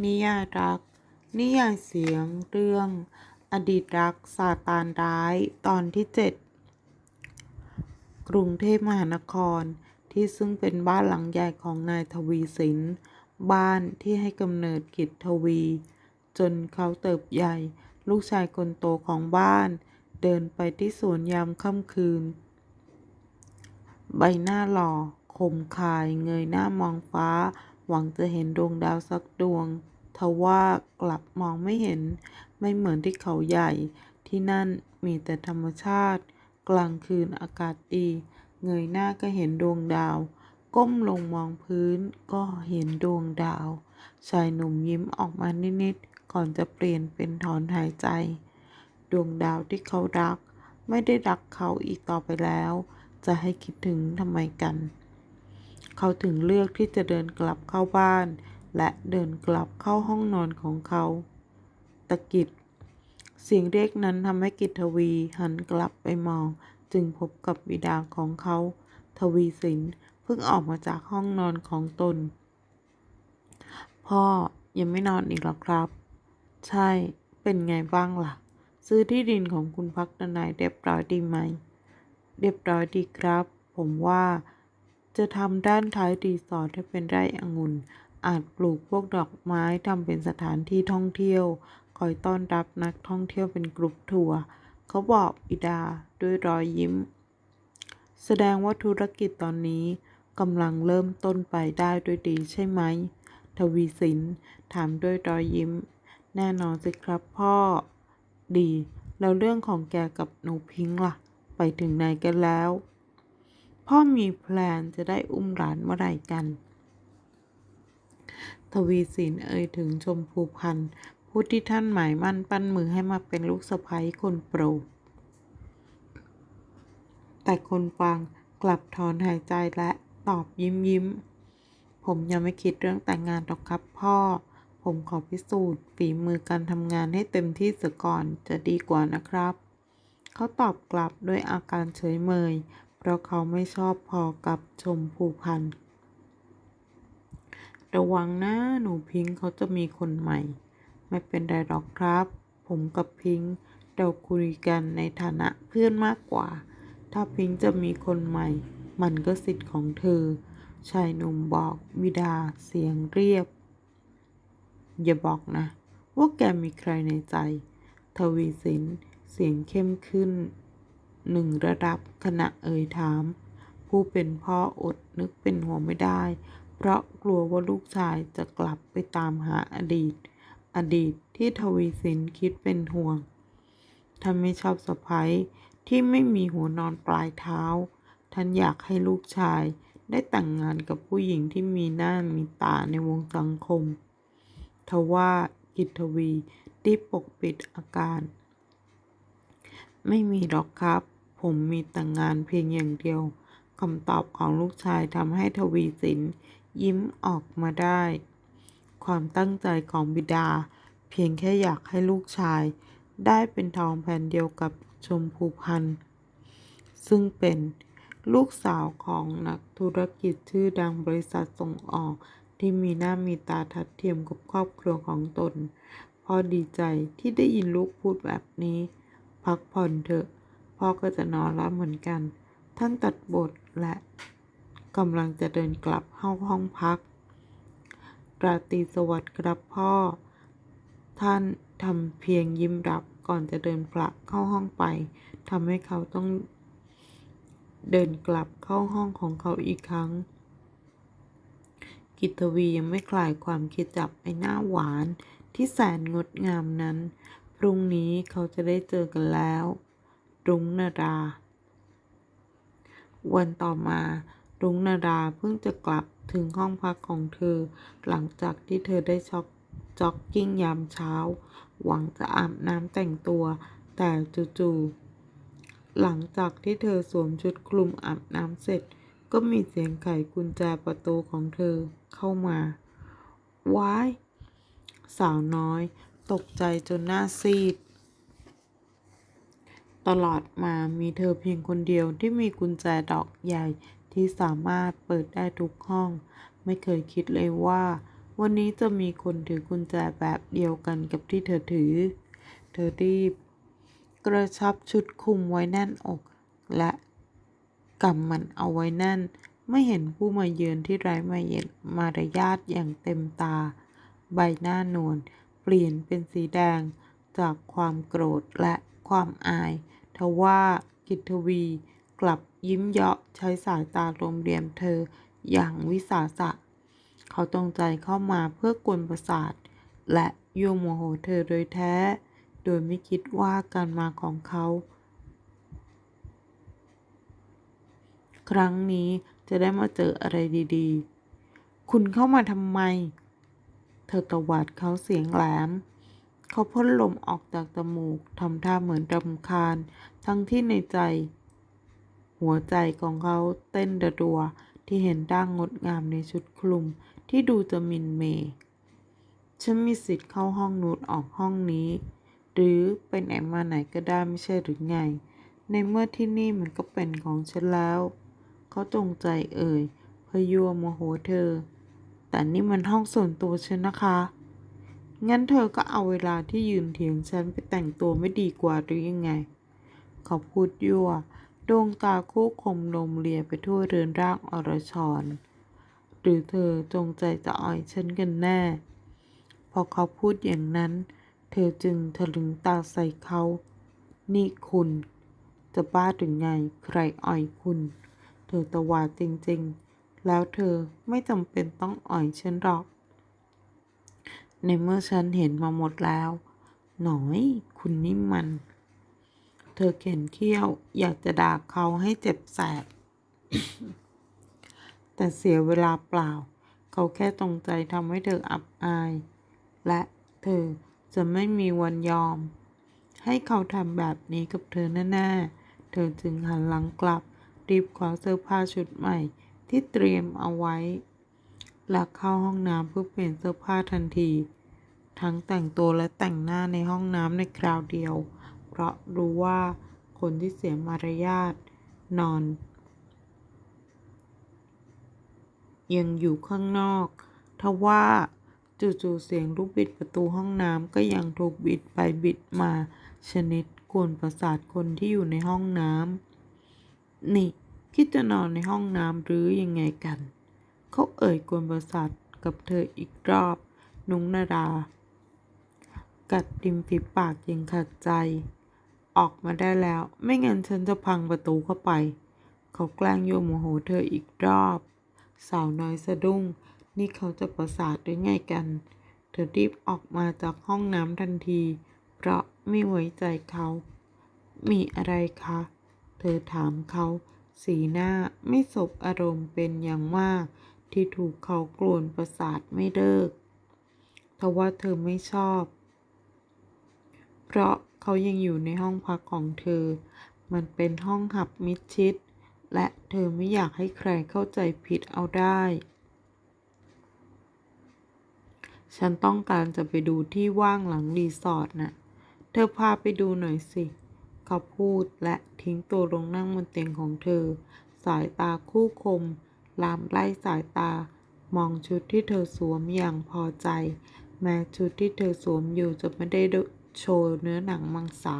นิยายรัก นิยายเสียงเรื่อง อดีตรักซาตานร้ายตอนที่เจ็ดกรุงเทพมหานครที่ซึ่งเป็นบ้านหลังใหญ่ของนายทวีสิน บ้านที่ให้กำเนิดกิจทวี จนเขาเติบใหญ่ ลูกชายคนโตของบ้าน เดินไปที่สวนยามค่ำคืน ใบหน้าหล่อคมคายเงยหน้ามองฟ้า หวังจะเห็นดวงดาวสักดวง ทว่ากลับมองไม่เห็น ไม่เหมือนที่เขาใหญ่ ที่นั่นมีแต่ธรรมชาติ กลางคืนอากาศดี เงยหน้าก็เห็นดวงดาว ก้มลงมองพื้นก็เห็นดวงดาว ชายหนุ่มยิ้มออกมานิดๆ ก่อนจะเปลี่ยนเป็นถอนหายใจ ดวงดาวที่เขารัก ไม่ได้รักเขาอีกต่อไปแล้ว จะให้คิดถึงทำไมกัน เขาถึงเลือกที่จะเดินกลับเข้าบ้าน และเดินกลับเข้าห้องนอนของเขา ตะกิดเสียงเรียกนั้นทำให้กิจทวีหันกลับไปมอง จึงพบกับบิดาของเขา ทวีสินเพิ่งออกมาจากห้องนอนของตน พ่อยังไม่นอนอีกหรอครับ ใช่เป็นไงบ้างล่ะ ซื้อที่ดินของคุณพักดนายเรียบร้อยดีไหม เรียบร้อยดีครับ ผมว่า จะทำด้านท้ายรีสอร์ทให้เป็นไร่องุ่น อาจปลูกพวกดอกไม้ทำเป็นสถานที่ท่องเที่ยว คอยต้อนรับนักท่องเที่ยวเป็นกรุ๊ปทัวร์เขาบอกบิดาด้วยรอยยิ้ม แสดงว่าธุรกิจตอนนี้กำลังเริ่มต้นไปได้ด้วยดีใช่ไหม ทวีสินถามด้วยรอยยิ้ม แน่นอนสิครับพ่อ ดี แล้วเรื่องของแกกับหนูพิงค์ล่ะ ไปถึงไหนกันแล้ว พ่อมีแพลนจะได้อุ้มหลานเมื่อไรกัน ทวีสินเอ่ยถึงชมพูพันธ์ผู้ที่ท่านหมายมั่นปั้นมือให้มาเป็นลูกสะใภ้คนโปรดแต่คนฟังกลับถอนหายใจและตอบยิ้มยิ้ม ผมยังไม่คิดเรื่องแต่งงานหรอกครับพ่อ ผมขอพิสูจน์ฝีมือการทำงานให้เต็มที่เสียก่อนจะดีกว่านะครับ เขาตอบกลับด้วยอาการเฉยเมย เพราะเขาไม่ชอบพอกับชมพูพันธ์ระวังนะหนูพิงค์เขาจะมีคนใหม่ ไม่เป็นไรหรอกครับ ผมกับพิงค์เราคุยกันในฐานะเพื่อนมากกว่า ถ้าพิงค์จะมีคนใหม่ มันก็สิทธิ์ของเธอ ชายหนุ่มบอกบิดาเสียงเรียบ อย่าบอกนะ ว่าแกมีใครในใจ ทวีสินเสียงเข้มขึ้น หนึ่งระดับขณะเอ่ยถาม ผู้เป็นพ่ออดนึกเป็นห่วงไม่ได้ เพราะกลัวว่าลูกชายจะกลับไปตามหาอดีต อดีตที่ทวีสินคิดเป็นห่วงท่านไม่ชอบสะพ้ยที่ไม่มีหัวนอนปลายเท้า ท่านอยากให้ลูกชายได้แต่งงานกับผู้หญิงที่มีหน้ามีตาในวงสังคม ทว่ากิตทวีได้ปกปิดอาการ ไม่มีหรอกครับ ผมมีแต่งงานเพียงอย่างเดียวคำตอบของลูกชายทำให้ทวีสินยิ้มออกมาได้ ความตั้งใจของบิดา เพียงแค่อยากให้ลูกชาย ได้เป็นทองแผ่นเดียวกับชมพูพันธ์ซึ่งเป็นลูกสาวของนักธุรกิจชื่อดังบริษัทส่งออกที่มีหน้ามีตาทัดเทียมกับครอบครัวของตนพ่อดีใจที่ได้ยินลูกพูดแบบนี้ พักผ่อนเถอะ พ่อก็จะนอนแล้วเหมือนกัน ท่านตัดบทและกำลังจะเดินกลับเข้าห้องพัก ราตรีสวัสดิ์ครับพ่อ ท่านทำเพียงยิ้มรับก่อนจะเดินผลักเข้าห้องไปทำให้เขาต้องเดินกลับเข้าห้องของเขาอีกครั้ง กิตวียังไม่คลายความคิดจับไอ้หน้าหวานที่แสนงดงามนั้น พรุ่งนี้เขาจะได้เจอกันแล้ว รุ้งนาดา วันต่อมารุ้งนาดาเพิ่งจะกลับถึงห้องพักของเธอ หลังจากที่เธอได้ช็อกจ็อกกิ้งยามเช้า หวังจะอาบน้ำแต่งตัว แต่จู่ๆหลังจากที่เธอสวมชุดคลุมอาบน้ำเสร็จ ก็มีเสียงไขกุญแจประตูของเธอเข้ามาว้าย สาวน้อย ตกใจจนหน้าซีด ตลอดมามีเธอเพียงคนเดียวที่มีกุญแจดอกใหญ่ที่สามารถเปิดได้ทุกห้อง ไม่เคยคิดเลยว่า วันนี้จะมีคนถือกุญแจแบบเดียวกันกับที่เธอถือ เธอรีบ กระชับชุดคลุมไว้แน่นอก และกำมันเอาไว้แน่น ไม่เห็นผู้มาเยือนที่ไร้มาเย็นมารยาทอย่างเต็มตา ใบหน้านวลเปลี่ยนเป็นสีแดงจากความโกรธและ ความอาย ทว่ากิตวี กลับยิ้มเยาะใช้สายตาลมเรียมเธออย่างวิสาสะ เขาตรงใจเข้ามาเพื่อกวนประสาท และยั่วโมโหเธอโดยแท้ โดยไม่คิดว่าการมาของเขา ครั้งนี้จะได้มาเจออะไรดีๆ คุณเข้ามาทำไม เธอตวาดเขาเสียงแหลม เขาพ่นลมออกจากจมูกทำท่าเหมือนรำคาญ ทั้งที่ในใจ หัวใจของเขาเต้นระดัวที่เห็นร่างงดงามในชุดคลุมที่ดูจะมินเมย์ฉันมีสิทธิ์เข้าห้องนูดออกห้องนี้ หรือไปไหนมาไหนก็ได้ไม่ใช่หรือไง ในเมื่อที่นี่มันก็เป็นของฉันแล้ว เขาจงใจเอ่ยพยัวโมโหเธอ แต่นี่มันห้องส่วนตัวฉันนะคะ งั้นเธอก็เอาเวลาที่ยืนเถียงฉันไปแต่งตัวไม่ดีกว่าหรือยังไง เขาพูดยั่ว ดวงตาคู่คมลมเลียไปทั่วเรือนร่างอรชร หรือเธอจงใจจะอ่อยฉันกันแน่ พอเขาพูดอย่างนั้น เธอจึงถลึงตาใส่เขา นี่คุณ จะบ้าถึงไง ใครอ่อยคุณ เธอตะวาดจริงๆ แล้วเธอไม่จำเป็นต้องอ่อยฉันหรอก ในเมื่อฉันเห็นมาหมดแล้ว หน่อย คุณนี่มัน เธอเข็นเขี้ยว อยากจะด่าเขาให้เจ็บแสบ แต่เสียเวลาเปล่า เขาแค่ตรงใจทำให้เธออับอาย และเธอจะไม่มีวันยอม ให้เขาทำแบบนี้กับเธอแน่ๆ เธอจึงหันหลังกลับ รีบคว้าเสื้อผ้าชุดใหม่ที่เตรียมเอาไว้ และเข้าห้องน้ำเพื่อเปลี่ยนเสื้อผ้าทันที ทั้งแต่งตัวและแต่งหน้าในห้องน้ำในคราวเดียว เพราะรู้ว่าคนที่เสียมารยาทนอน ยังอยู่ข้างนอกทว่าจู่ๆเสียงลูกบิดประตูห้องน้ำก็ยังถูกบิดไปบิดมาชนิดกวนประสาทคนที่อยู่ในห้องน้ำนี่คิดจะนอนในห้องน้ำหรือยังไงกัน เขาเอ่ยกวนประสาทกับเธออีกรอบ นุ้งนาดากัดริมฝีปากยังขัดใจ ออกมาได้แล้ว ไม่งั้นฉันจะพังประตูเข้าไป เขาแกล้งโยมโมโหเธออีกรอบ สาวน้อยสะดุ้ง นี่เขาจะประสาทหรือไงกัน เธอรีบออกมาจากห้องน้ำทันที เพราะไม่ไว้ใจเขา มีอะไรคะ เธอถามเขา สีหน้าไม่สบอารมณ์เป็นอย่างมาก ที่ถูกเขากลวนประสาทไม่เลิกทว่าเธอไม่ชอบ เพราะเขายังอยู่ในห้องพักของเธอ มันเป็นห้องหับมิดชิด และเธอไม่อยากให้ใครเข้าใจผิดเอาได้ ฉันต้องการจะไปดูที่ว่างหลังรีสอร์ทน่ะ เธอพาไปดูหน่อยสิเขาพูดและทิ้งตัวลงนั่งบนเตียงของเธอ สายตาคู่คม ลามไล่สายตา มองชุดที่เธอสวมอย่างพอใจ แม้ชุดที่เธอสวมอยู่จะไม่ได้โชว์เนื้อหนังมังสา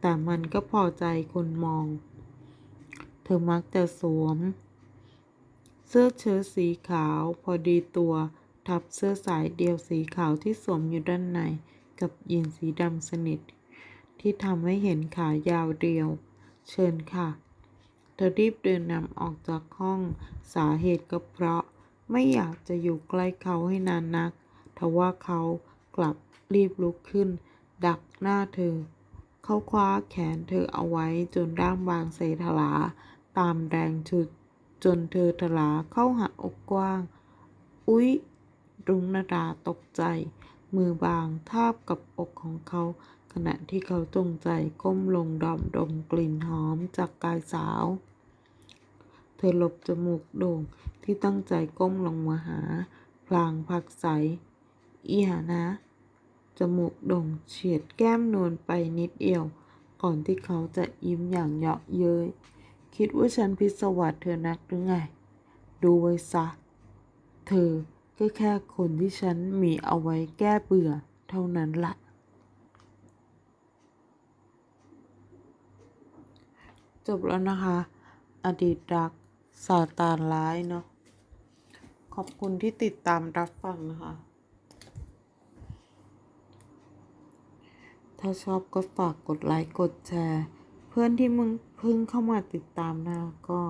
แต่มันก็พอใจคนมอง เธอมักจะสวม เสื้อเชิ้ตสีขาวพอดีตัว ทับเสื้อสายเดียวสีขาวที่สวมอยู่ด้านใน กับยีนสีดำสนิท ที่ทำให้เห็นขายาวเดียว เชิญค่ะ เธอรีบเดินนำออกจากห้อง สาเหตุก็เพราะ ไม่อยากจะอยู่ใกล้เขาให้นานนักทว่าเขากลับรีบลุกขึ้น ดักหน้าเธอ เขาคว้าแขนเธอเอาไว้จนร่างบางเสถลา ตามแรงชุด จนเธอถลาเข้าหาอกกว้าง อุ๊ย รุงนาดาตกใจ มือบางทาบกับอกของเขา ขณะที่เขาจงใจก้มลงดอมดมกลิ่นหอมจากกายสาว เธอหลบจมูกโด่งที่ตั้งใจก้มลงมาหา พลางพักใส เอีหานะ จมูกโด่งเฉียดแก้มนวลไปนิดเดียว ก่อนที่เขาจะยิ้มอย่างเยาะเย้ย คิดว่าฉันพิศวาสเธอนักหรือไง ดูไว้ซะ เธอก็แค่คนที่ฉันมีเอาไว้แก้เบื่อเท่านั้นละ จบแล้วนะคะ อดีตรักซาตานร้ายเนาะขอบคุณที่ติดตามรับฟังนะคะ ถ้าชอบก็ฝากกดไลค์กดแชร์ เพื่อนที่มึงเพิ่งเข้ามาติดตามนะก็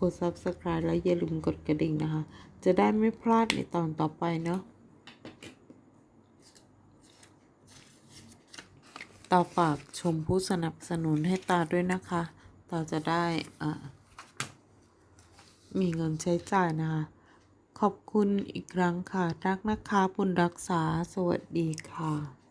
กด subscribe แล้วอย่าลืมกดกระดิ่งนะคะ จะได้ไม่พลาดในตอนต่อไปเนาะาฝากชมผู้สนับสนุนให้ตาด้วยนะคะ ตาจะได้มีเงินใช้จ่ายนะคะ ขอบคุณอีกครั้งค่ะ รักนะคะบุญรักษา สวัสดีค่ะ